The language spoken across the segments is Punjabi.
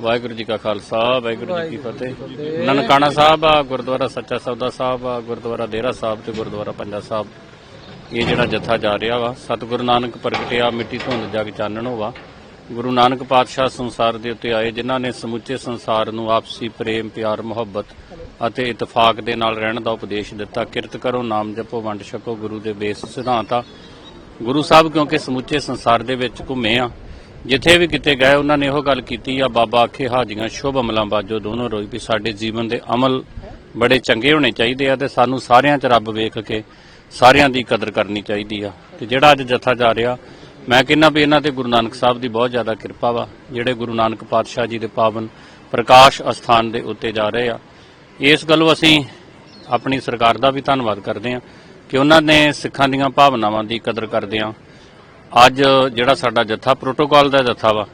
ਵਾਹਿਗੁਰੂ ਜੀ ਕਾ ਖਾਲਸਾ ਵਾਹਿਗੁਰੂ ਜੀ ਕੀ ਫਤਿਹ। ਨਨਕਾਣਾ ਸਾਹਿਬ ਆ ਗੁਰਦੁਆਰਾ ਸੱਚਾ ਸੌਦਾ ਸਾਹਿਬ ਆ ਗੁਰਦੁਆਰਾ ਦੇਰਾ ਸਾਹਿਬ ਤੇ ਗੁਰਦੁਆਰਾ ਪੰਜਾ ਸਾਹਿਬ। ਇਹ ਜਿਹੜਾ ਜਥਾ ਜਾ ਰਿਹਾ ਵਾ ਸਤਿਗੁਰੂ ਨਾਨਕ ਪ੍ਰਗਟਿਆ ਮਿੱਟੀ ਧੁੰਦ ਜਗ ਚਾਨਣ ਹੋਵਾ ਗੁਰੂ ਨਾਨਕ ਪਾਤਸ਼ਾਹ ਸੰਸਾਰ ਦੇ ਉੱਤੇ ਆਏ ਜਿਨ੍ਹਾਂ ਨੇ ਸਮੁੱਚੇ ਸੰਸਾਰ ਨੂੰ ਆਪਸੀ ਪ੍ਰੇਮ ਪਿਆਰ ਮੁਹੱਬਤ ਅਤੇ ਇਤਫਾਕ ਦੇ ਨਾਲ ਰਹਿਣ ਦਾ ਉਪਦੇਸ਼ ਦਿੱਤਾ। ਕਿਰਤ ਕਰੋ ਨਾਮ ਜਪੋ ਵੰਡ ਛਕੋ ਗੁਰੂ ਦੇ ਬੇਸ ਸਿਧਾਂਤਾ ਗੁਰੂ ਸਾਹਿਬ ਕਿਉਂਕਿ ਸਮੁੱਚੇ ਸੰਸਾਰ ਦੇ ਵਿੱਚ ਘੁੰਮੇ ਆ ਜਿੱਥੇ ਵੀ ਕਿਤੇ ਗਏ, ਉਹਨਾਂ ਨੇ ਇਹੋ ਗੱਲ ਕੀਤੀ, ਆ ਬਾਬਾ ਆਖੇ ਹਾਜੀਆਂ ਸ਼ੁਭ ਅਮਲਾਂ ਬਾਜੋ ਦੋਨੋਂ ਰੋਈ ਵੀ ਸਾਡੇ ਜੀਵਨ ਦੇ ਅਮਲ ਬੜੇ ਚੰਗੇ ਹੋਣੇ ਚਾਹੀਦੇ ਆ ਤੇ ਸਾਨੂੰ ਸਾਰਿਆਂ 'ਚ ਰੱਬ ਵੇਖ ਕੇ ਸਾਰਿਆਂ ਦੀ ਕਦਰ ਕਰਨੀ ਚਾਹੀਦੀ ਆ। ਤੇ ਜਿਹੜਾ ਅੱਜ ਜਥਾ ਜਾ ਰਿਹਾ, ਮੈਂ ਕਹਿੰਦਾ ਵੀ ਇਹਨਾਂ ਤੇ ਗੁਰੂ ਨਾਨਕ ਸਾਹਿਬ ਦੀ ਬਹੁਤ ਜ਼ਿਆਦਾ ਕਿਰਪਾ ਵਾ, ਜਿਹੜੇ ਗੁਰੂ ਨਾਨਕ ਪਾਤਸ਼ਾਹ ਜੀ ਦੇ ਪਾਵਨ ਪ੍ਰਕਾਸ਼ ਅਸਥਾਨ ਦੇ ਉੱਤੇ ਜਾ ਰਹੇ ਆ। ਇਸ ਗੱਲੋਂ ਅਸੀਂ ਆਪਣੀ ਸਰਕਾਰ ਦਾ ਵੀ ਧੰਨਵਾਦ ਕਰਦੇ ਹਾਂ ਕਿ ਉਹਨਾਂ ਨੇ ਸਿੱਖਾਂ ਦੀਆਂ ਭਾਵਨਾਵਾਂ ਦੀ ਕਦਰ ਕਰਦੇ ਆ। ਅੱਜ ਜਿਹੜਾ ਸਾਡਾ ਜੱਥਾ ਪ੍ਰੋਟੋਕਾਲ ਦਾ ਜੱਥਾ ਵਾ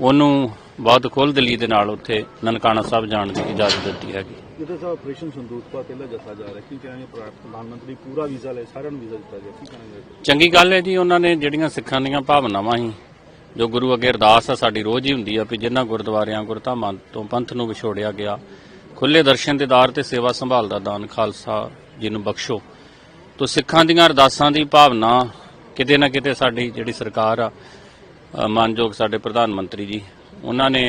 ਉਹਨੂੰ ਬਹੁਤ ਖੁੱਲ੍ਹਦਿਲੀ ਦੇ ਨਾਲ ਉੱਥੇ ਨਨਕਾਣਾ ਸਾਹਿਬ ਜਾਣ ਦੀ ਇਜਾਜ਼ਤ ਦਿੱਤੀ ਹੈਗੀ। ਜਿੱਥੇ ਸਾਹਿਬ ਆਪਰੇਸ਼ਨ ਸੰਦੂਕ ਪਾ ਪਹਿਲਾ ਜੱਥਾ ਜਾ ਰਿਹਾ ਕੀ ਪ੍ਰਾ- ਪ੍ਰਧਾਨ ਮੰਤਰੀ ਪੂਰਾ ਵੀਜ਼ਾ ਲੈ ਸਾਰਿਆਂ ਨੂੰ ਵੀਜ਼ਾ ਦਿੱਤਾ ਗਿਆ ਕੀ ਕਹਿਣਗੇ ਚੰਗੀ ਗੱਲ ਹੈ ਜੀ ਉਹਨਾਂ ਨੇ ਜਿਹੜੀਆਂ ਸਿੱਖਾਂ ਦੀਆਂ ਭਾਵਨਾਵਾਂ ਸੀ ਜੋ ਗੁਰੂ ਅੱਗੇ ਅਰਦਾਸ ਆ ਸਾਡੀ ਰੋਜ਼ ਹੀ ਹੁੰਦੀ ਆ ਵੀ ਜਿਨ੍ਹਾਂ ਗੁਰਦੁਆਰਿਆਂ ਗੁਰਧਾਮਾਂ ਤੋਂ ਪੰਥ ਨੂੰ ਵਿਛੋੜਿਆ ਗਿਆ ਖੁੱਲੇ ਦਰਸ਼ਨ ਦੇਦਾਰ ਤੇ ਸੇਵਾ ਸੰਭਾਲ ਦਾ ਦਾਨ ਖਾਲਸਾ ਜੀ ਨੂੰ ਬਖਸ਼ੋ। ਤੋ ਸਿੱਖਾਂ ਦੀਆਂ ਅਰਦਾਸਾਂ ਦੀ ਭਾਵਨਾ ਕਿਤੇ ਨਾ ਕਿਤੇ ਸਾਡੀ ਜਿਹੜੀ ਸਰਕਾਰ ਆ ਮਾਨਯੋਗ ਸਾਡੇ ਪ੍ਰਧਾਨ ਮੰਤਰੀ ਜੀ, ਉਹਨਾਂ ਨੇ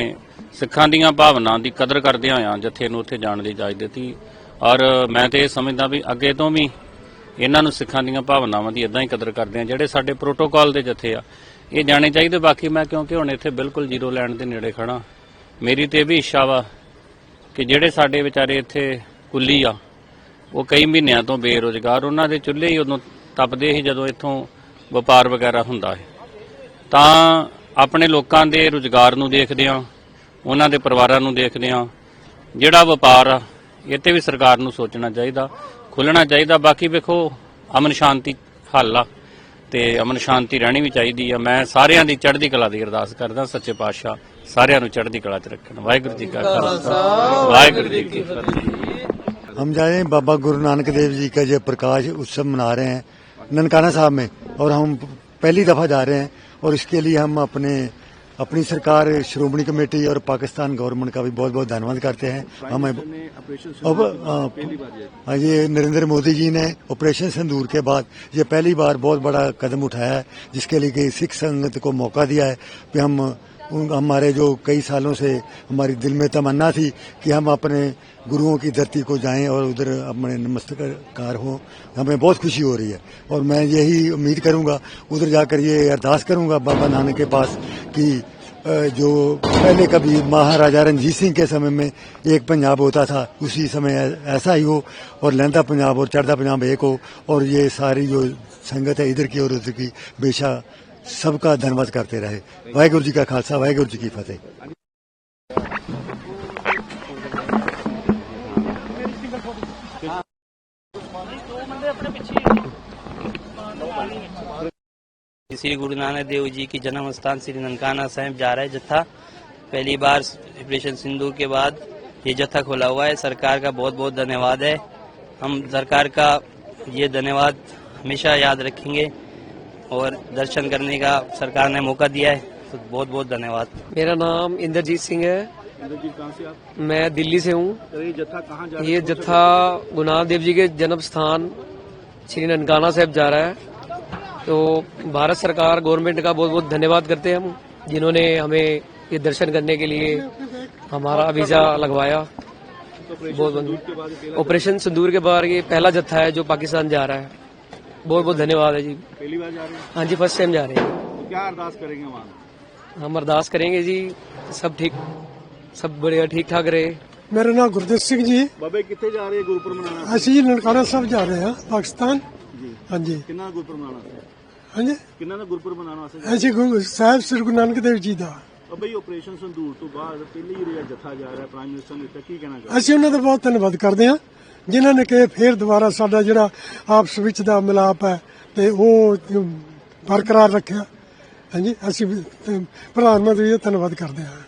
ਸਿੱਖਾਂ ਦੀਆਂ ਭਾਵਨਾਵਾਂ ਦੀ ਕਦਰ ਕਰਦਿਆਂ ਹੋਇਆ ਜਥੇ ਨੂੰ ਉੱਥੇ ਜਾਣ ਦੀ ਇਜਾਜ਼ਤ ਦਿੱਤੀ। ਔਰ ਮੈਂ ਤੇ ਇਹ ਸਮਝਦਾ ਵੀ ਅੱਗੇ ਤੋਂ ਵੀ ਇਹਨਾਂ ਨੂੰ ਸਿੱਖਾਂ ਦੀਆਂ ਭਾਵਨਾਵਾਂ ਦੀ ਇਦਾਂ ਹੀ ਕਦਰ ਕਰਦੇ ਆ, ਜਿਹੜੇ ਸਾਡੇ ਪ੍ਰੋਟੋਕਾਲ ਦੇ ਜਥੇ ਆ। ਇਹ ਜਾਣੇ ਚਾਹੀਦੇ, ਬਾਕੀ ਮੈਂ ਕਿਉਂਕਿ ਹੁਣ ਇੱਥੇ ਬਿਲਕੁਲ ਜ਼ੀਰੋ ਲੈਣ ਦੇ ਨੇੜੇ ਖੜਾ ਮੇਰੀ ਤੇ ਇਹ ਵੀ ਇੱਛਾ ਵਾ ਕਿ ਜਿਹੜੇ ਸਾਡੇ ਵਿਚਾਰੇ ਇੱਥੇ ਕੁੱਲੀ ਆ, ਉਹ ਕਈ ਮਹੀਨਿਆਂ ਤੋਂ ਬੇਰੋਜ਼ਗਾਰ, ਉਹਨਾਂ ਦੇ ਚੁੱਲ੍ਹੇ ਹੀ ਉਦੋਂ ਤਪਦੇ ਸੀ ਜਦੋਂ ਇੱਥੋਂ ਵਪਾਰ ਵਗੈਰਾ ਹੁੰਦਾ ਹੈ। ਤਾਂ ਆਪਣੇ ਲੋਕਾਂ ਦੇ ਰੁਜ਼ਗਾਰ ਨੂੰ ਦੇਖਦੇ ਆ ਉਹਨਾਂ ਦੇ ਪਰਿਵਾਰਾਂ ਨੂੰ ਦੇਖਦੇ ਆ ਜਿਹੜਾ ਵਪਾਰ ਆ, ਇਹ ਤੇ ਵੀ ਸਰਕਾਰ ਨੂੰ ਸੋਚਣਾ ਚਾਹੀਦਾ, ਖੁੱਲਣਾ ਚਾਹੀਦਾ। ਬਾਕੀ ਵੇਖੋ, ਅਮਨ ਸ਼ਾਂਤੀ ਹੱਲ ਆ ਤੇ ਅਮਨ ਸ਼ਾਂਤੀ ਰਹਿਣੀ ਵੀ ਚਾਹੀਦੀ ਆ। ਮੈਂ ਸਾਰਿਆਂ ਦੀ ਚੜ੍ਹਦੀ ਕਲਾ ਦੀ ਅਰਦਾਸ ਕਰਦਾ, ਸੱਚੇ ਪਾਤਸ਼ਾਹ ਸਾਰਿਆਂ ਨੂੰ ਚੜ੍ਹਦੀ ਕਲਾ 'ਚ ਰੱਖਣ। ਵਾਹਿਗੁਰੂ ਜੀ ਕਾ ਖਾਲਸਾ। ਵਾਹਿਗੁਰੂ ਜੀ ਕੀ ਫਤਿਹ। ਹਮ ਜਾ ਬਾਬਾ ਗੁਰੂ ਨਾਨਕ ਦੇਵ ਜੀ ਕਾ ਜੇ ਪ੍ਰਕਾਸ਼ ਉਤਸਵ ਮਨਾ ਰਹੇ ਹੈ। ਨਨਕਾਣਾ ਸਾਹਿਬ ਮੇਂ और हम पहली दफ़ा जा रहे हैं और इसके लिए हम अपने अपनी सरकार श्रोमणी कमेटी और पाकिस्तान गवर्नमेंट का भी बहुत बहुत धन्यवाद करते हैं। हमें अब आ, किया हाँ, ये नरेंद्र मोदी जी ने ऑपरेशन सिंदूर के बाद ये पहली बार बहुत बड़ा कदम उठाया है जिसके लिए कि सिख संगत को मौका दिया है कि हम उन हमारे जो कई सालों से हमारी दिल में तमन्ना थी कि हम अपने गुरुओं की धरती को जाएँ और उधर अपने नमस्कार हों। हमें बहुत खुशी हो रही है। और मैं यही उम्मीद करूँगा, उधर जाकर ये अरदास करूँगा बाबा नानक के पास कि जो पहले कभी महाराजा रणजीत सिंह के समय में एक पंजाब होता था, उसी समय ऐसा ही हो और लहंदा पंजाब और चढ़दा पंजाब एक हो और ये सारी जो संगत है इधर की और उधर की, बेशा सबका धन्यवाद करते रहे। वाहेगुरु जी का खालसा, वाहेगुरु जी की फतेह। श्री गुरु नानक देव जी की जन्म स्थान श्री ननकाना साहिब जा रहा है जत्था। पहली बार ऑपरेशन सिंधु के बाद ये जत्था खोला हुआ है। सरकार का बहुत बहुत धन्यवाद है। हम सरकार का ये धन्यवाद हमेशा याद रखेंगे। और दर्शन करने का सरकार ने मौका दिया है तो बहुत बहुत धन्यवाद। मेरा नाम इंद्रजीत सिंह है। इंद्रजीत कहाँ से आप? मैं दिल्ली से हूँ। तो ये जत्था कहाँ जा ये है? कौन से जत्था गुरु नानक देव जी के जन्म स्थान श्री ननकाना साहब जा रहा है। तो भारत सरकार गवर्नमेंट का बहुत बहुत धन्यवाद करते हैं हम जिन्होंने हमें ये दर्शन करने के लिए हमारा वीज़ा लगवाया। ऑपरेशन बहुत ऑपरेशन सिंदूर के बाद ये पहला जत्था है जो पाकिस्तान जा रहा है। बहुत बहुत धन्यवाद है जी पहली बार जा रहे हैं हाँ जी फर्स्ट टाइम जा रहे हैं तो क्या अरदास करेंगे वहाँ हम अरदास करेंगे जी सब ठीक सब बढ़िया ठीक ठाक रहे ਮੇਰਾ ਨਾਮ ਗੁਰਦੇਵ ਸਿੰਘ ਜੀ ਬਾਬੇ ਕਿੱਥੇ ਜਾ ਰਹੇ ਗੁਰਪੁਰ ਮਨਾਉਣਾ ਅਸੀਂ ਨਨਕਾਣਾ ਸਾਹਿਬ ਜਾ ਰਹੇ ਹਾਂ ਪਾਕਿਸਤਾਨ ਜੀ ਹਾਂਜੀ ਕਿੰਨਾ ਦਾ ਗੁਰਪੁਰ ਮਨਾਉਣਾ ਹਾਂਜੀ ਕਿੰਨਾ ਦਾ ਗੁਰਪੁਰ ਮਨਾਉਣਾ ਵਾਸਤੇ ਅਸੀਂ ਗੁਰੂ ਸਾਹਿਬ ਸ੍ਰੀ ਗੁਰੂ ਨਾਨਕ ਦੇਵ ਜੀ ਦਾ ਬਾਬਾ ਆਪਰੇਸ਼ਨ ਸੰਦੂਕ ਤੋਂ ਬਾਅਦ ਪਹਿਲੀ ਹੀ ਰਿਹਾ ਜਾ ਰਿਹਾ, ਪ੍ਰਾਈਮ ਮਿਨਿਸਟਰ ਨੇ ਕੀ ਕਹਿਣਾ ਚਾਹੁੰਦੇ ਅਸੀਂ ਉਹਨਾਂ ਦਾ ਬਹੁਤ ਧੰਨਵਾਦ ਕਰਦੇ ਹਾਂ, ਜਿਨ੍ਹਾਂ ਨੇ ਕਿ ਫੇਰ ਦੁਬਾਰਾ ਸਾਡਾ ਜਿਹੜਾ ਆਪਸ ਵਿੱਚ ਦਾ ਮਿਲਾਪ ਹੈ ਤੇ ਉਹ ਬਰਕਰਾਰ ਰੱਖਿਆ। ਹਾਂਜੀ, ਅਸੀਂ ਪ੍ਰਧਾਨ ਮੰਤਰੀ ਦਾ ਧੰਨਵਾਦ ਕਰਦੇ ਹਾਂ।